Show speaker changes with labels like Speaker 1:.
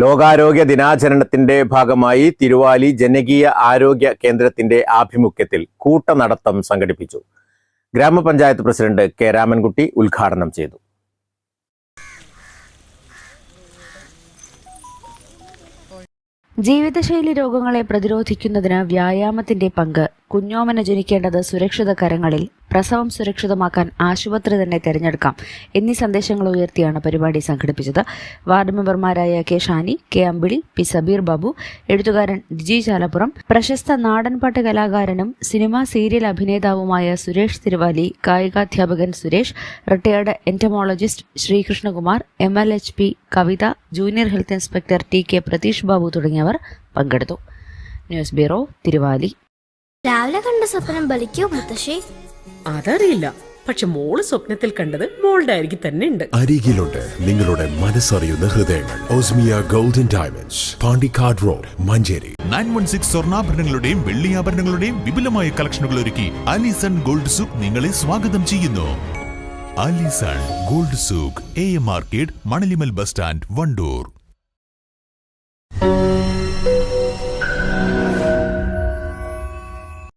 Speaker 1: ലോകാരോഗ്യ ദിനാചരണത്തിന്റെ ഭാഗമായി തിരുവാലി ജനകീയ ആരോഗ്യ കേന്ദ്രത്തിന്റെ ആഭിമുഖ്യത്തിൽ കൂട്ടനടത്തം സംഘടിപ്പിച്ചു. ഗ്രാമപഞ്ചായത്ത് പ്രസിഡന്റ് കെ രാമൻകുട്ടി ഉദ്ഘാടനം ചെയ്തു.
Speaker 2: ജീവിതശൈലി രോഗങ്ങളെ പ്രതിരോധിക്കുന്നതിന് വ്യായാമത്തിന്റെ പങ്ക്. കുഞ്ഞോമന ജനിക്കേണ്ടത് സുരക്ഷിത കരങ്ങളിൽ. പ്രസവം സുരക്ഷിതമാക്കാൻ ആശുപത്രി തന്നെ തിരഞ്ഞെടുക്കാം. എന്നീ സന്ദേശങ്ങൾ ഉയർത്തിയാണ് പരിപാടി സംഘടിപ്പിച്ചത്. വാർഡ് മെമ്പർമാരായ K Shani K Ambili P Sabeer Babu എഴുത്തുകാരൻ ജി ചാലപ്പുറം പ്രശസ്ത നാടൻപാട്ട് കലാകാരനും സിനിമാ സീരിയൽ അഭിനേതാവുമായ Suresh Thiruvali കായികാധ്യാപകൻ Suresh retired entomologist Sreekrishnakumar M L H P Kavitha junior health inspector T K Pratheesh Babu തുടങ്ങിയവർ പങ്കെടുത്തു. News bureau Thiruvali.
Speaker 3: രാവിലെ കണ്ട സ്വപ്നം ബലിക്കോ മുത്തശ്ശി?
Speaker 4: അതറിയില്ല. പക്ഷെ മോൾ സ്വപ്നത്തിൽ കണ്ടത് മോളുടെ അരികിൽ തന്നെ ഉണ്ട്.
Speaker 5: അരികിലുണ്ട് നിങ്ങളുടെ മനസ്സറിയുന്ന ഹൃദയങ്ങൾ. Osmia Golden Diamonds Pandikkad road Manjeri.
Speaker 6: Nine one six സ്വർണാഭരണങ്ങളുടെയും വെള്ളിയാഭരണങ്ങളുടെയും വിപുലമായ കളക്ഷനുകൾ ഒരുക്കി അലിസൺ ഗോൾഡ് സൂക്ക് നിങ്ങളെ സ്വാഗതം ചെയ്യുന്നു. Allison gold souk A M market Manalimal bus stand Wandoor.